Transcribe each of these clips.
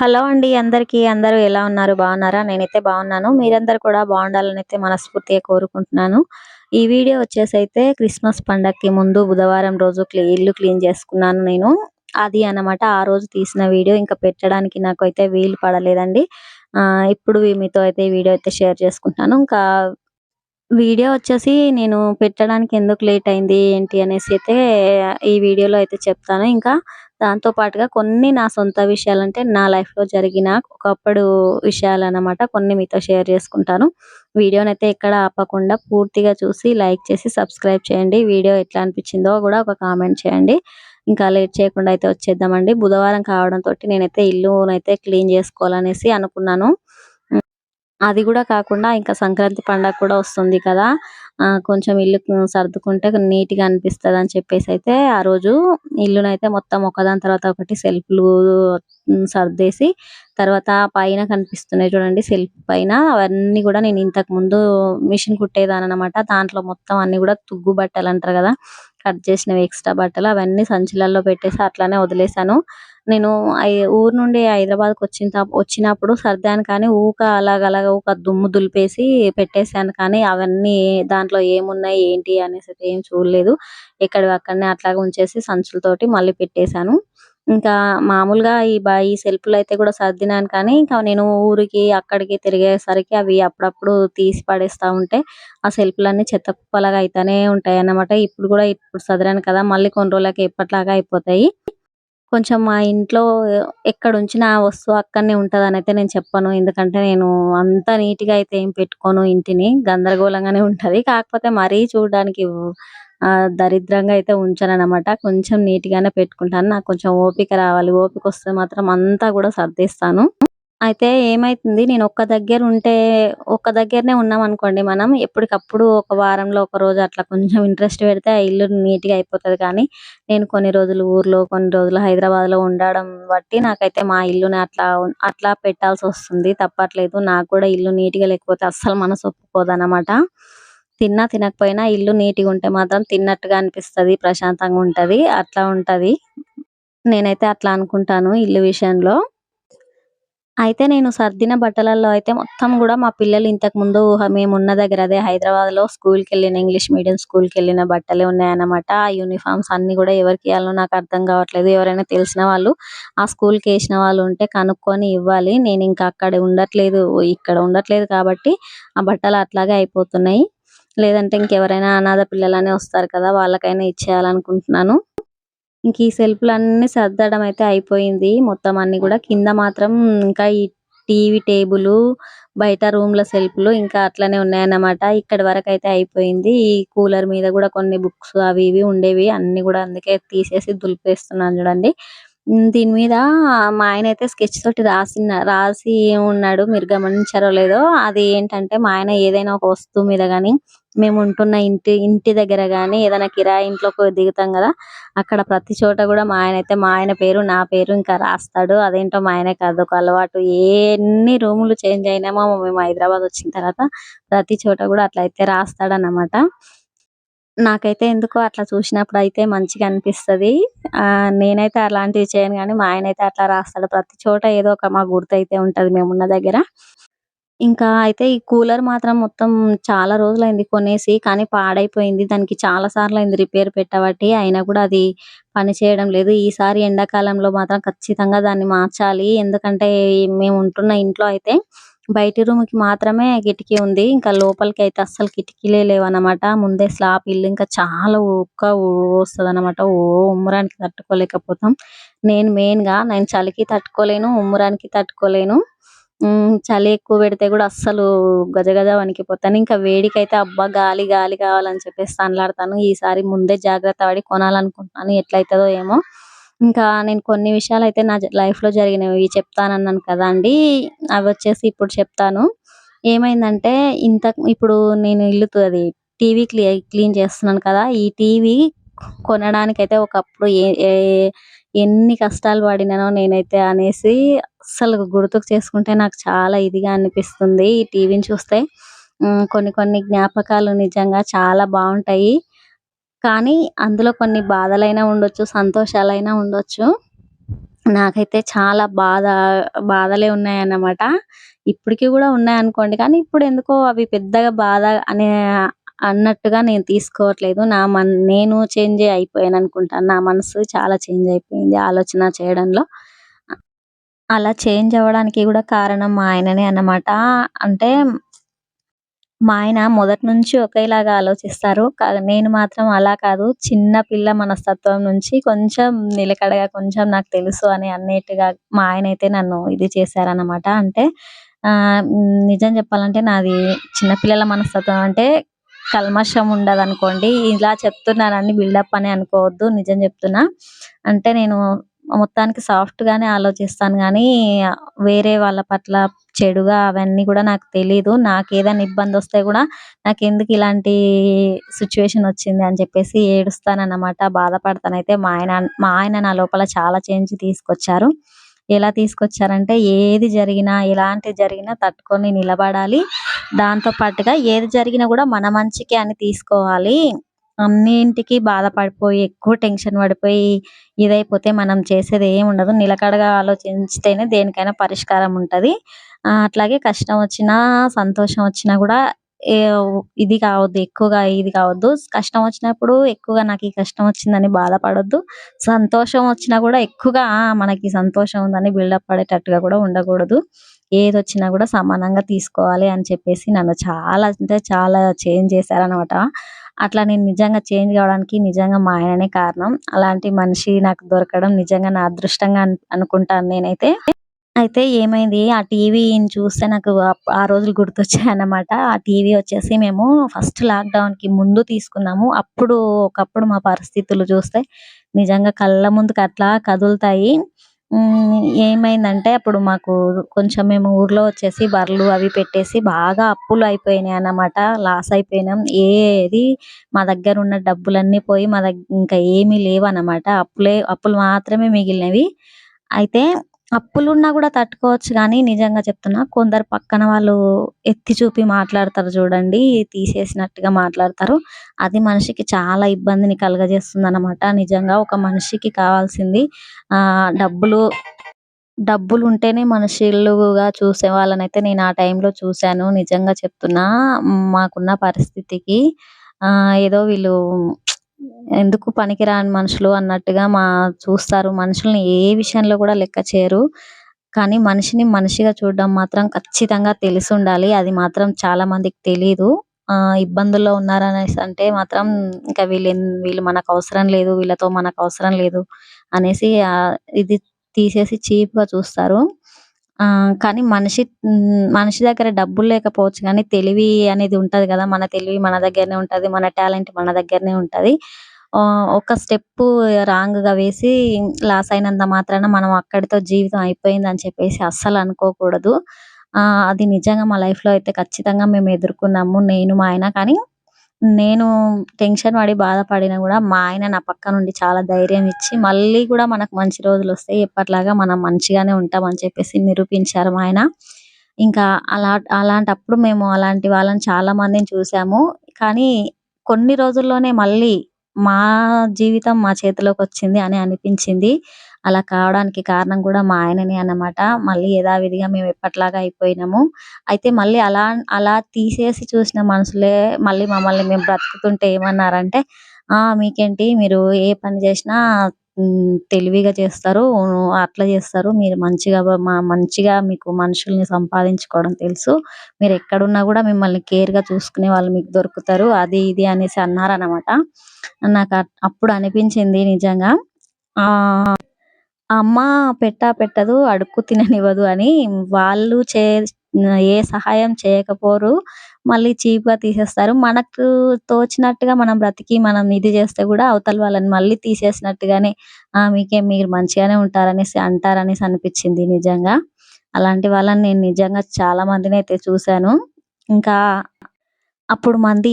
Hello అండి అందరికీ. అందరూ ఎలా ఉన్నారు? బాగున్నారా? నేనైతే బాగున్నాను. మీరందరూ కూడా బాగుండాలని అయితే మనస్ఫూర్తిగా కోరుకుంటున్నాను. ఈ వీడియో వచ్చేసి అయితే క్రిస్మస్ పండగకి ముందు బుధవారం రోజు ఇల్లు క్లీన్ చేసుకున్నాను నేను. అది అన్నమాట ఆ రోజు తీసిన వీడియో. ఇంకా పెట్టడానికి నాకు అయితే వీలు పడలేదండి. ఆ ఇప్పుడు మీతో అయితే ఈ వీడియో అయితే షేర్ చేసుకుంటాను ఇంకా వీడియో వచ్చేసి నేను పెట్టడానికి ఎందుకు లేట్ అయింది ఏంటి అనేసి అయితే ఈ వీడియోలో అయితే చెప్తాను. ఇంకా దాంతో పాటుగా కొన్ని నా సొంత విషయాలు అంటే నా లైఫ్లో జరిగిన ఒకప్పుడు విషయాలు అన్నమాట కొన్ని మీతో షేర్ చేసుకుంటాను. వీడియోని అయితే ఎక్కడ ఆపకుండా పూర్తిగా చూసి లైక్ చేసి సబ్స్క్రైబ్ చేయండి. వీడియో ఎట్లా అనిపించిందో కూడా ఒక కామెంట్ చేయండి. ఇంకా లేట్ చేయకుండా అయితే వచ్చేద్దామండి. బుధవారం కావడంతో నేనైతే ఇల్లు క్లీన్ చేసుకోవాలనేసి అనుకున్నాను. అది కూడా కాకుండా ఇంకా సంక్రాంతి పండగ కూడా వస్తుంది కదా. కొంచెం ఇల్లు సర్దుకుంటే నీట్గా అని చెప్పేసి అయితే ఆ రోజు ఇల్లునైతే మొత్తం ఒకదాని తర్వాత ఒకటి సెల్ఫ్లు సర్దేసి తర్వాత పైన కనిపిస్తున్నాయి చూడండి సెల్ఫ్ పైన. అవన్నీ కూడా నేను ఇంతకు ముందు మిషన్ కుట్టేదాని అనమాట దాంట్లో మొత్తం అన్ని కూడా తుగ్గు బట్టలు అంటారు కదా. కట్ చేసినవి ఎక్స్ట్రా బట్టలు అవన్నీ సంచులలో పెట్టేసి అట్లానే వదిలేసాను నేను ఊరు నుండి హైదరాబాద్కి వచ్చిన వచ్చినప్పుడు సర్దాను కానీ ఊక అలాగలాగ ఊక దుమ్ము దులిపేసి పెట్టేశాను కానీ అవన్నీ దాంట్లో ఏమున్నాయి ఏంటి అనేసి ఏం చూడలేదు. ఎక్కడివి అక్కడనే అట్లాగే ఉంచేసి సంచులతోటి మళ్ళీ పెట్టేశాను. ఇంకా మామూలుగా ఈ ఈ సెల్ఫ్లు అయితే కూడా సర్దినాను కానీ ఇంకా నేను ఊరికి అక్కడికి తిరిగేసరికి అవి అప్పుడప్పుడు తీసి పడేస్తా ఉంటే ఆ సెల్ఫ్లన్నీ చెత్త కుప్పలాగా అయితేనే ఉంటాయి అన్నమాట ఇప్పుడు కూడా ఇప్పుడు సదిరాను కదా మళ్ళీ కొన్ని రోజులకి ఎప్పటిలాగా అయిపోతాయి. కొంచెం మా ఇంట్లో ఎక్కడ ఉంచిన ఆ వస్తువు అక్కడనే ఉంటదని అయితే నేను చెప్పను. ఎందుకంటే నేను అంత నీట్గా అయితే ఏం పెట్టుకోను ఇంటిని గందరగోళంగానే ఉంటది. కాకపోతే మరీ చూడడానికి దరిద్రంగా అయితే ఉంచను అనమాట కొంచెం నీట్ గానే పెట్టుకుంటాను. నాకు కొంచెం ఓపిక రావాలి. ఓపిక వస్తే మాత్రం అంతా కూడా సర్దేస్తాను. అయితే ఏమైతుంది? నేను ఒక్క దగ్గర ఉంటే ఒక్క దగ్గరనే ఉన్నాం అనుకోండి మనం. ఎప్పటికప్పుడు ఒక వారంలో ఒక రోజు అట్లా కొంచెం ఇంట్రెస్ట్ పెడితే ఆ ఇల్లు నీట్గా కానీ నేను కొన్ని రోజులు ఊర్లో కొన్ని రోజులు హైదరాబాద్లో ఉండడం బట్టి నాకైతే మా ఇల్లుని అట్లా అట్లా పెట్టాల్సి వస్తుంది. తప్పట్లేదు. నాకు కూడా ఇల్లు నీట్గా లేకపోతే అస్సలు మనసు ఒప్పుకోదు తిన్నా తినకపోయినా ఇల్లు నీట్గా ఉంటే మాత్రం తిన్నట్టుగా అనిపిస్తది ప్రశాంతంగా ఉంటది అట్లా ఉంటది. నేనైతే అట్లా అనుకుంటాను ఇల్లు విషయంలో. అయితే నేను సర్దిన బట్టలలో అయితే మొత్తం కూడా మా పిల్లలు ఇంతకు ముందు మేము ఉన్న దగ్గర అదే హైదరాబాద్లో స్కూల్కి వెళ్ళిన ఇంగ్లీష్ మీడియం స్కూల్కి వెళ్ళిన బట్టలే ఉన్నాయన్నమాట. ఆ యూనిఫామ్స్ అన్ని కూడా ఎవరికి ఇవ్వాలో నాకు అర్థం కావట్లేదు. ఎవరైనా తెలిసిన వాళ్ళు ఆ స్కూల్కి వేసిన వాళ్ళు ఉంటే కనుక్కొని ఇవ్వాలి. నేను ఇంకా అక్కడ ఉండట్లేదు ఇక్కడ ఉండట్లేదు కాబట్టి ఆ బట్టలు అట్లాగే అయిపోతున్నాయి. లేదంటే ఇంకెవరైనా అనాథ పిల్లలనే వస్తారు కదా వాళ్ళకైనా ఇచ్చేయాలనుకుంటున్నాను. ఇంక ఈ సెల్ఫ్లు అన్ని సర్దడం అయితే అయిపోయింది. మొత్తం అన్ని కూడా కింద మాత్రం ఇంకా ఈ టీవీ టేబుల్ బయట రూమ్లో సెల్ఫ్లు ఇంకా అట్లనే ఉన్నాయన్నమాట. ఇక్కడ వరకు అయితే అయిపోయింది. ఈ కూలర్ మీద కూడా కొన్ని బుక్స్ అవి ఇవి ఉండేవి. అన్ని కూడా అందుకే తీసేసి దులిపేస్తున్నాను చూడండి. దీని మీద మా ఆయన అయితే స్కెచ్ తోటి రాసి రాసి ఉన్నాడు. మీరు గమనించారో లేదో అది ఏంటంటే మా ఆయన ఏదైనా ఒక వస్తువు మీద కానీ మేము ఉంటున్న ఇంటి ఇంటి దగ్గర గాని ఏదైనా కిరాయి ఇంట్లోకి దిగుతాం కదా అక్కడ ప్రతి చోట కూడా మా ఆయన అయితే మా ఆయన పేరు నా పేరు ఇంకా రాస్తాడు. అదేంటో మా ఆయనకి అదొక అలవాటు. ఎన్ని రూములు చేంజ్ అయినామో మేము హైదరాబాద్ వచ్చిన తర్వాత ప్రతి చోట కూడా అట్లా అయితే రాస్తాడు అన్నమాట నాకైతే ఎందుకో అట్లా చూసినప్పుడు అయితే మంచిగా అనిపిస్తది. ఆ నేనైతే అలాంటివి చేయను కానీ మా ఆయన అయితే అట్లా రాస్తాడు. ప్రతి చోట ఏదో ఒక మా గుర్తు అయితే ఉంటది మేము ఉన్న దగ్గర. ఇంకా అయితే ఈ కూలర్ మాత్రం మొత్తం చాలా రోజులైంది కొనేసి కానీ పాడైపోయింది. దానికి చాలా సార్లు అయింది రిపేర్ పెట్టబట్టి అయినా కూడా అది పని చేయడం లేదు. ఈసారి ఎండాకాలంలో మాత్రం ఖచ్చితంగా దాన్ని మార్చాలి. ఎందుకంటే మేము ఉంటున్న ఇంట్లో అయితే బయటి రూమ్కి మాత్రమే కిటికీ ఉంది. ఇంకా లోపలికి అయితే అస్సలు కిటికీలే లేవన్నమాట ముందే స్లాబ్ ఇల్లు ఇంకా చాలా ఉక్క వస్తుంది అనమాట ఓ ఉమ్మరానికి తట్టుకోలేకపోతాం. నేను మెయిన్గా నేను చలికి తట్టుకోలేను ఉమ్మరానికి తట్టుకోలేను. చలి ఎక్కువ పెడితే కూడా అస్సలు గజగజ వణికిపోతాను. ఇంకా వేడికైతే అబ్బా గాలి గాలి కావాలని చెప్పేసి తనలాడతాను. ఈసారి ముందే జాగ్రత్త పడి కొనాలనుకుంటున్నాను. ఎట్లయితదో ఏమో. ఇంకా నేను కొన్ని విషయాలు అయితే నా లైఫ్లో జరిగినవి చెప్తానన్నాను కదా అండి. అవి వచ్చేసి ఇప్పుడు చెప్తాను. ఏమైందంటే ఇంత ఇప్పుడు నేను ఇల్లు అది టీవీ క్లీన్ చేస్తున్నాను కదా. ఈ టీవీ కొనడానికి అయితే ఒకప్పుడు ఏ ఎన్ని కష్టాలు పడినానో నేనైతే అనేసి అస్సలు గుర్తుకు చేసుకుంటే నాకు చాలా ఇదిగా అనిపిస్తుంది ఈ టీవీని చూస్తే కొన్ని కొన్ని జ్ఞాపకాలు నిజంగా చాలా బాగుంటాయి కానీ అందులో కొన్ని బాధలైనా ఉండొచ్చు సంతోషాలైనా ఉండొచ్చు నాకైతే చాలా బాధ బాధలే ఉన్నాయన్నమాట. ఇప్పటికి కూడా ఉన్నాయనుకోండి. కానీ ఇప్పుడు ఎందుకో అవి పెద్దగా బాధ అనే అన్నట్టుగా నేను తీసుకోవట్లేదు. నా మన్ నేను చేంజ్ అయిపోయాను అనుకుంటాను నా మనసు చాలా చేంజ్ అయిపోయింది ఆలోచన చేయడంలో. అలా చేంజ్ అవ్వడానికి కూడా కారణం మా ఆయననే అన్నమాట. అంటే మా ఆయన మొదటి నుంచి ఒకేలాగా ఆలోచిస్తారు. నేను మాత్రం అలా కాదు. చిన్న పిల్ల మనస్తత్వం నుంచి కొంచెం నిలకడగా కొంచెం నాకు తెలుసు అని అన్నట్టుగా మా ఆయన అయితే నన్ను ఇది చేశారన్నమాట. అంటే నిజం చెప్పాలంటే నాది చిన్నపిల్లల మనస్తత్వం అంటే కల్మషం ఉండదనుకోండి. ఇలా చెప్తున్నానని బిల్డప్ అని అనుకోవద్దు. నిజం చెప్తున్నా. అంటే నేను మొత్తానికి సాఫ్ట్‌గానే ఆలోచిస్తాను కానీ వేరే వాళ్ళ పట్ల చెడుగా అవన్నీ కూడా నాకు తెలీదు. వస్తే కూడా నాకు ఎందుకు ఇలాంటి సిచ్యువేషన్ వచ్చింది అని చెప్పేసి ఏడుస్తానన్నమాట. బాధపడతానైతే మా ఆయన మా ఆయన నా లోపల చాలా చేంజ్ తీసుకొచ్చారు. ఎలా తీసుకొచ్చారంటే ఏది జరిగినా, ఎలాంటిది జరిగినా తట్టుకొని నిలబడాలి. దాంతో పాటుగా ఏది జరిగినా కూడా మన మంచికి అని తీసుకోవాలి. అన్నింటికి బాధపడిపోయి, ఎక్కువ టెన్షన్ పడిపోయి, ఇదైపోతే మనం చేసేది ఏం ఉండదు నిలకడగా ఆలోచించితేనే దేనికైనా పరిష్కారం ఉంటది. అట్లాగే కష్టం వచ్చినా, సంతోషం వచ్చినా కూడా ఇది కావద్దు. ఎక్కువగా ఇది కావద్దు. కష్టం వచ్చినప్పుడు ఎక్కువగా నాకు ఈ కష్టం వచ్చిందని బాధపడొద్దు. సంతోషం వచ్చినా కూడా ఎక్కువగా మనకి సంతోషం ఉందని బిల్డప్ పడేటట్టుగా కూడా ఉండకూడదు. ఏదొచ్చినా కూడా సమానంగా తీసుకోవాలి అని చెప్పేసి నన్ను చాలా అంటే చాలా చేంజ్ చేశారనమాట అట్లా నేను నిజంగా చేంజ్ కావడానికి నిజంగా మా ఆయననే కారణం. అలాంటి మనిషి నాకు దొరకడం నిజంగా నా అదృష్టంగా అనుకుంటాను నేనైతే. అయితే ఏమైంది ఆ టీవీని చూస్తే నాకు ఆ రోజులు గుర్తొచ్చాయన్నమాట. ఆ టీవీ వచ్చేసి మేము ఫస్ట్ లాక్‌డౌన్‌కి ముందు తీసుకున్నాము. అప్పుడు ఒకప్పుడు మా పరిస్థితులు చూస్తే నిజంగా కళ్ళ ముందుకు అట్లా కదులుతాయి. ఏమైందంటే అప్పుడు మాకు కొంచెం మేము ఊర్లో వచ్చేసి బర్రెలు అవి పెట్టేసి బాగా అప్పులు అయిపోయినాయి అన్నమాట లాస్ అయిపోయినాం. ఏది మా దగ్గర ఉన్న డబ్బులన్నీ పోయి మా దగ్గర ఇంకా ఏమీ లేవన్నమాట. అప్పులే అప్పులు మాత్రమే మిగిలినవి. అయితే అప్పులున్నా కూడా తట్టుకోవచ్చు కానీ నిజంగా చెప్తున్నా కొందరు పక్కన వాళ్ళు ఎత్తి చూపి మాట్లాడతారు చూడండి. తీసేసినట్టుగా మాట్లాడతారు. అది మనిషికి చాలా ఇబ్బందిని కలుగజేస్తుందన్నమాట. నిజంగా ఒక మనిషికి కావాల్సింది డబ్బులు డబ్బులు ఉంటేనే మనుషులుగా చూసే వాళ్ళని అయితే నేను ఆ టైంలో చూసాను. నిజంగా చెప్తున్నా. మాకున్న పరిస్థితికి ఏదో వీళ్ళు ఎందుకు పనికిరాని మనుషులు అన్నట్టుగా మా చూస్తారు. మనుషుల్ని ఏ విషయంలో కూడా లెక్క చేయరు. కానీ మనిషిని మనిషిగా చూడడం మాత్రం ఖచ్చితంగా తెలిసుండాలి. అది మాత్రం చాలా మందికి తెలియదు ఇబ్బందుల్లో ఉన్నారనేసి అంటే మాత్రం ఇంకా వీళ్ళు వీళ్ళు మనకు అవసరం లేదు. వీళ్ళతో మనకవసరం లేదు అనేసి ఇది తీసేసి చీప్‌గా చూస్తారు. కానీ మనిషి మనిషి దగ్గర డబ్బులు లేకపోవచ్చు కానీ తెలివి అనేది ఉంటది కదా మన తెలివి మన దగ్గరనే ఉంటది. మన టాలెంట్ మన దగ్గరనే ఉంటది. ఒక స్టెప్ రాంగ్‌గా వేసి లాస్ అయినంత మాత్రాన మనం అక్కడితో జీవితం అయిపోయింది అని చెప్పేసి అస్సలు అనుకోకూడదు. అది నిజంగా మా లైఫ్‌లో అయితే ఖచ్చితంగా మేము ఎదుర్కొన్నాము. నేను, మా ఆయన. కానీ నేను టెన్షన్ పడి బాధపడినా కూడా మా ఆయన నా పక్కనుండి చాలా ధైర్యం ఇచ్చి మళ్ళీ కూడా మనకు మంచి రోజులు వస్తాయి ఎప్పటిలాగా మనం మంచిగానే ఉంటాం అని చెప్పేసి నిరూపించారు మా ఆయన. ఇంకా అలా అలాంటప్పుడు మేము అలాంటి వాళ్ళని చాలా మందిని చూసాము. కానీ కొన్ని రోజుల్లోనే మళ్ళీ మా జీవితం మా చేతిలోకి వచ్చింది అని అనిపించింది. అలా కావడానికి కారణం కూడా మా ఆయననే అన్నమాట. మళ్ళీ యథావిధిగా మేము ఎప్పటిలాగా అయిపోయినాము. అయితే మళ్ళీ అలా అలా తీసేసి చూసిన మనుషులే మళ్ళీ మమ్మల్ని మేము బ్రతుకుతుంటే ఏమన్నారంటే, "ఆ! మీకేంటి మీరు ఏ పని చేసినా తెలివిగా చేస్తారు. అట్లా చేస్తారు. మీరు మంచిగా మా మంచిగా మీకు మనుషుల్ని సంపాదించుకోవడం తెలుసు. మీరు ఎక్కడున్నా కూడా మిమ్మల్ని కేర్‌గా చూసుకునే వాళ్ళు మీకు దొరుకుతారు." అది ఇది అనేసి అన్నారనమాట నాకు అప్పుడు అనిపించింది నిజంగా. అమ్మ పెట్టా పెట్టదు, అడుక్కు తిననివ్వదు అని వాళ్ళు చే ఏ సహాయం చేయకపోరు. మళ్ళీ చీప్‌గా తీసేస్తారు. మనకు తోచినట్టుగా మనం బ్రతికి మనం ఇది చేస్తే కూడా అవతల వాళ్ళని మళ్ళీ తీసేసినట్టుగానే ఆ! మీకే మీరు మంచిగానే ఉంటారనేసి అంటారనేసి అనిపించింది నిజంగా. అలాంటి వాళ్ళని నేను నిజంగా చాలా మందిని అయితే చూశాను ఇంకా అప్పుడు మంది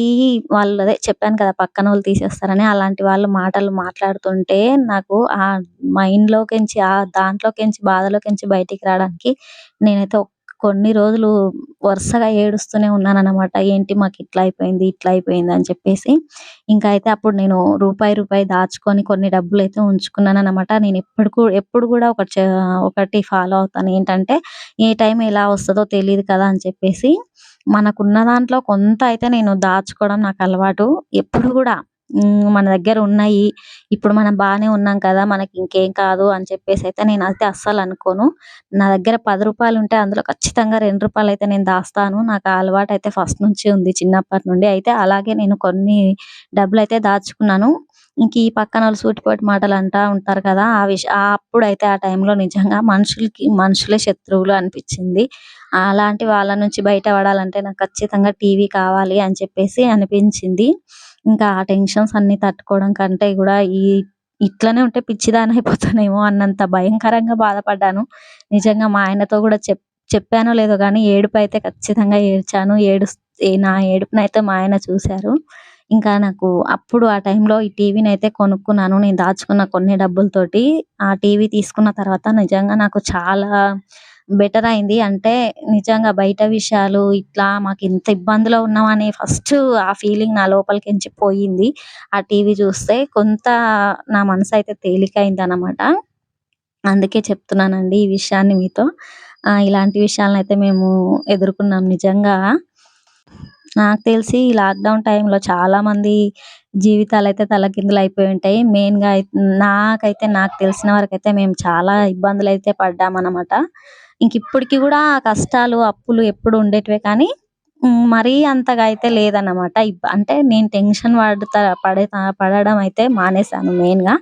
వాళ్ళు అదే చెప్పాను కదా! పక్కన వాళ్ళు తీసేస్తారని. అలాంటి వాళ్ళు మాటలు మాట్లాడుతుంటే నాకు ఆ మైండ్‌లోకించి ఆ దాంట్లోకించి బాధలోకించి బయటికి రావడానికి నేనైతే కొన్ని రోజులు వరుసగా ఏడుస్తూనే ఉన్నానన్నమాట. ఏంటి మాకు ఇట్లా అయిపోయింది, ఇట్లా అయిపోయింది అని చెప్పేసి. ఇంకా అయితే అప్పుడు నేను రూపాయి, రూపాయి దాచుకొని కొన్ని డబ్బులు అయితే ఉంచుకున్నాను అనమాట నేను ఎప్పుడు ఎప్పుడు కూడా ఒక ఒకటి ఫాలో అవుతాను. ఏంటంటే ఏ టైం ఎలా వస్తుందో తెలియదు కదా అని చెప్పేసి మనకున్న దాంట్లో కొంత అయితే నేను దాచుకోవడం నాకు అలవాటు. ఎప్పుడు కూడా మన దగ్గర ఉన్నాయి. ఇప్పుడు మనం బాగానే ఉన్నాం కదా! మనకి ఇంకేం కాదు అని చెప్పేసి అయితే నేనైతే అస్సలు అనుకోను. నా దగ్గర పది రూపాయలు ఉంటే అందులో ఖచ్చితంగా రెండు రూపాయలు అయితే నేను దాస్తాను. నాకు ఆ అయితే ఫస్ట్ నుంచి ఉంది చిన్నప్పటి నుండి. అయితే అలాగే నేను కొన్ని డబ్బులు అయితే దాచుకున్నాను. ఇంక ఈ పక్కనోళ్ళు సూటిపోటి మాటలు అంటా ఉంటారు కదా! ఆ విష అప్పుడైతే ఆ టైంలో నిజంగా మనుషులకి మనుషులే శత్రువులు అనిపించింది అలాంటి వాళ్ళ నుంచి బయట పడాలంటే నాకు ఖచ్చితంగా టీవీ కావాలి అని చెప్పేసి అనిపించింది. ఇంకా ఆ టెన్షన్స్ అన్ని తట్టుకోవడం కంటే కూడా ఈ ఇట్లనే ఉంటే పిచ్చిదాని అయిపోతానేమో అన్నంత భయంకరంగా బాధపడ్డాను. నిజంగా మా ఆయనతో కూడా చెప్ చెప్పానో లేదో కానీ ఏడుపు అయితే ఖచ్చితంగా ఏడ్చాను. ఏడు నా ఏడుపునైతే మా ఆయన చూశారు ఇంకా నాకు అప్పుడు ఆ టైంలో ఈ టీవీనైతే కొనుక్కున్నాను. నేను దాచుకున్న కొన్ని డబ్బులతోటి. ఆ టీవీ తీసుకున్న తర్వాత నిజంగా నాకు చాలా బెటర్ అయింది. అంటే నిజంగా బయట విషయాలు ఇట్లా మాకు ఇంత ఇబ్బందిలో ఉన్నామని ఫస్ట్ ఆ ఫీలింగ్ నా లోపలికించి పోయింది. ఆ టీవీ చూస్తే కొంత నా మనసు అయితే తేలిక అయింది అనమాట అందుకే చెప్తున్నానండి ఈ విషయాన్ని మీతో. ఇలాంటి విషయాలను అయితే మేము ఎదుర్కొన్నాం నిజంగా. నాకు తెలిసి ఈ లాక్‌డౌన్ టైంలో చాలామంది తలకిందులు అయిపోయి ఉంటాయి. మెయిన్‌గా నాకైతే నాకు తెలిసిన వరకైతే మేము చాలా ఇబ్బందులు అయితే పడ్డామన్నమాట ఇంక ఇప్పటికి కూడా కష్టాలు, అప్పులు ఎప్పుడు ఉండేటివే కానీ మరీ అంతగా అయితే లేదన్నమాట. అంటే నేను టెన్షన్ పడతా పడే పడడం అయితే మానేశాను మెయిన్‌గా.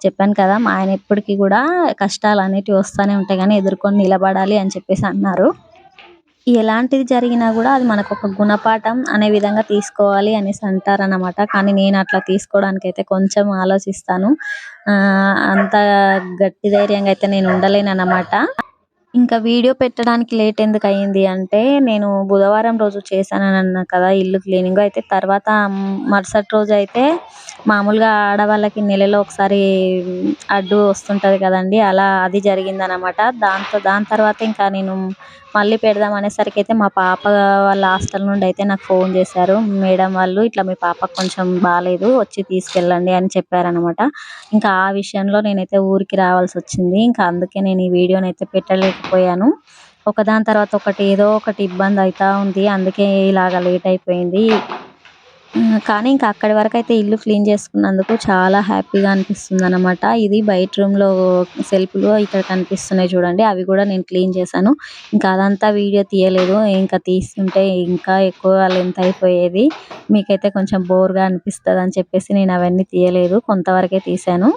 చెప్పాను కదా! మా ఆయన ఎప్పటికీ కూడా కష్టాలు అనేటివి వస్తూనే ఉంటాయి కానీ ఎదుర్కొని నిలబడాలి అని చెప్పేసి అన్నారు. ఎలాంటిది జరిగినా కూడా అది మనకొక గుణపాఠం అనే విధంగా తీసుకోవాలి అనేసి అంటారనమాట. కానీ నేను అట్లా తీసుకోవడానికి అయితే కొంచెం ఆలోచిస్తాను. అంత గట్టి ధైర్యంగా అయితే నేను ఉండలేనన్నమాట. ఇంకా వీడియో పెట్టడానికి లేట్ ఎందుకు అయింది అంటే నేను బుధవారం రోజు చేశానని అన్నా కదా! ఇల్లు క్లీనింగ్. అయితే తర్వాత మరుసటి రోజైతే మామూలుగా ఆడవాళ్ళకి నెలలో ఒకసారి అడ్డు వస్తుంటుంది కదండీ! అలా అది జరిగిందనమాట. దాంతో దాని తర్వాత ఇంకా నేను మళ్ళీ పెడదాం అనేసరికి అయితే మా పాప వాళ్ళ హాస్టల్ నుండి అయితే నాకు ఫోన్ చేశారు. మేడం వాళ్ళు ఇట్లా మీ పాపకు కొంచెం బాగాలేదు వచ్చి తీసుకెళ్ళండి అని చెప్పారనమాట. ఇంకా ఆ విషయంలో నేనైతే ఊరికి రావాల్సి వచ్చింది ఇంకా అందుకే నేను ఈ వీడియోనైతే పెట్టలేకపోయాను. ఒకదాని తర్వాత ఒకటి ఏదో ఒకటి ఇబ్బంది అవుతూ ఉంది. అందుకే ఇలాగ లేట్ అయిపోయింది. కానీ ఇంకా అక్కడి వరకు అయితే ఇల్లు క్లీన్ చేసుకున్నందుకు చాలా హ్యాపీగా అనిపిస్తుంది అనమాట ఇది బయట రూమ్‌లో సెల్ఫ్‌లు ఇక్కడ కనిపిస్తున్నాయి చూడండి. అవి కూడా నేను క్లీన్ చేశాను. ఇంకా అదంతా వీడియో తీయలేదు. ఇంకా తీస్తుంటే ఇంకా ఎక్కువ లెంత్ అయిపోయేది. మీకైతే కొంచెం బోర్‌గా అనిపిస్తుంది అని చెప్పేసి నేను అవన్నీ తీయలేదు. కొంతవరకే తీశాను.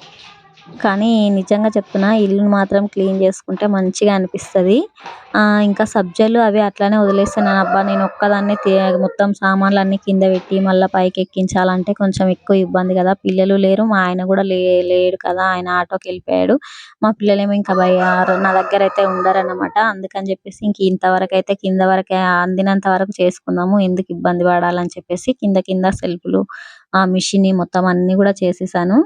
కానీ నిజంగా చెప్తున్నా ఇల్లుని మాత్రం క్లీన్ చేసుకుంటే మంచిగా అనిపిస్తది. ఇంకా సబ్జాలు అవి అట్లనే వదిలేసాను. అబ్బా! నేను ఒక్కదాన్ని మొత్తం సామాన్లు అన్ని కింద పెట్టి మళ్ళీ పైకి ఎక్కించాలంటే కొంచెం ఎక్కువ ఇబ్బంది కదా! పిల్లలు లేరు. మా ఆయన కూడా లే లేడు కదా! ఆయన ఆటోకెళ్ళిపోయాడు. మా పిల్లలేమో ఇంకా భయారు నా దగ్గర అయితే ఉండరన్నమాట అందుకని చెప్పేసి ఇంక ఇంతవరకైతే కింద వరకే అందినంత వరకు చేసుకుందాము. ఎందుకు ఇబ్బంది పడాలని చెప్పేసి కింద కింద సెల్ఫ్‌లు, ఆ మిషన్ మొత్తం అన్నీ కూడా చేసేసాను.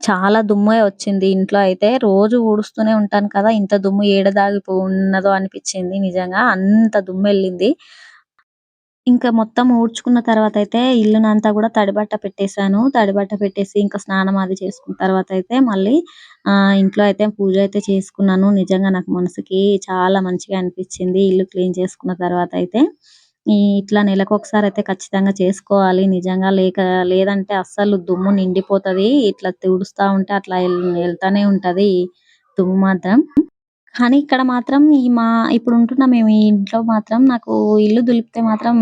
చాలా దుమ్మే వచ్చింది ఇంట్లో అయితే. రోజు ఊడుస్తూనే ఉంటాను కదా! ఇంత దుమ్ము ఏడ దాగిపో ఉన్నదో అనిపించింది నిజంగా. అంత దుమ్ము వెళ్ళింది ఇంకా మొత్తం ఊడ్చుకున్న తర్వాత అయితే ఇల్లునంతా కూడా తడిబట్ట పెట్టేసాను. తడిబట్ట పెట్టేసి ఇంకా స్నానం అది చేసుకున్న తర్వాత అయితే మళ్ళీ ఇంట్లో అయితే పూజ అయితే చేసుకున్నాను. నిజంగా నాకు మనసుకి చాలా మంచిగా అనిపించింది ఇల్లు క్లీన్ చేసుకున్న తర్వాత అయితే ఇట్లా నెలకు ఒకసారి అయితే ఖచ్చితంగా చేసుకోవాలి. నిజంగా లేక లేదంటే అస్సలు దుమ్ము నిండిపోతది. ఇట్లా తుడుస్తా ఉంటే అట్లా వెళ్తానే ఉంటది దుమ్ము మాత్రం. కానీ ఇక్కడ మాత్రం ఈ మా ఇప్పుడు ఉంటున్న మేము ఈ ఇంట్లో మాత్రం నాకు ఇల్లు దులిపితే మాత్రం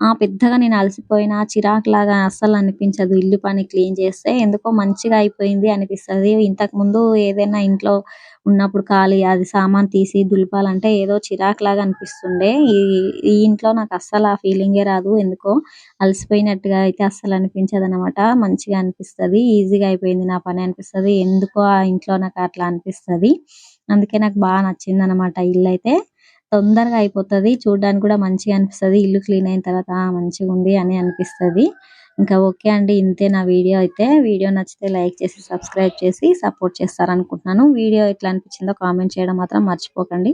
ఆ! పెద్దగా నేను అలసిపోయినా, చిరాకులాగా అస్సలు అనిపించదు. ఇల్లు పని క్లీన్ చేస్తే ఎందుకో మంచిగా అయిపోయింది అనిపిస్తది. ఇంతకుముందు ఏదైనా ఇంట్లో ఉన్నప్పుడు ఖాళీ అది సామాను తీసి దులపాలంటే ఏదో చిరాకు లాగా అనిపిస్తుండే. ఈ ఈ ఇంట్లో నాకు అస్సలు ఆ ఫీలింగే రాదు. ఎందుకో అలసిపోయినట్టుగా అయితే అస్సలు అనిపించదనమాట. మంచిగా అనిపిస్తది. ఈజీగా అయిపోయింది నా పని అనిపిస్తది. ఎందుకో ఆ ఇంట్లో నాకు అట్లా అనిపిస్తది. అందుకే నాకు బాగా నచ్చింది అన్నమాట ఇల్లు అయితే తొందరగా అయిపోతది. చూడ్డానికి కూడా మంచిగా అనిపిస్తది. ఇల్లు క్లీన్ అయిన తర్వాత ఆ! మంచిగుంది అని అనిపిస్తది. ఇంకా ఓకే అండి. ఇంతే నా వీడియో అయితే. వీడియో నచ్చితే లైక్ చేసి, సబ్స్క్రైబ్ చేసి సపోర్ట్ చేస్తారనుకుంటున్నాను. వీడియో ఎట్లా అనిపించిందో కామెంట్ చేయడం మాత్రం మర్చిపోకండి.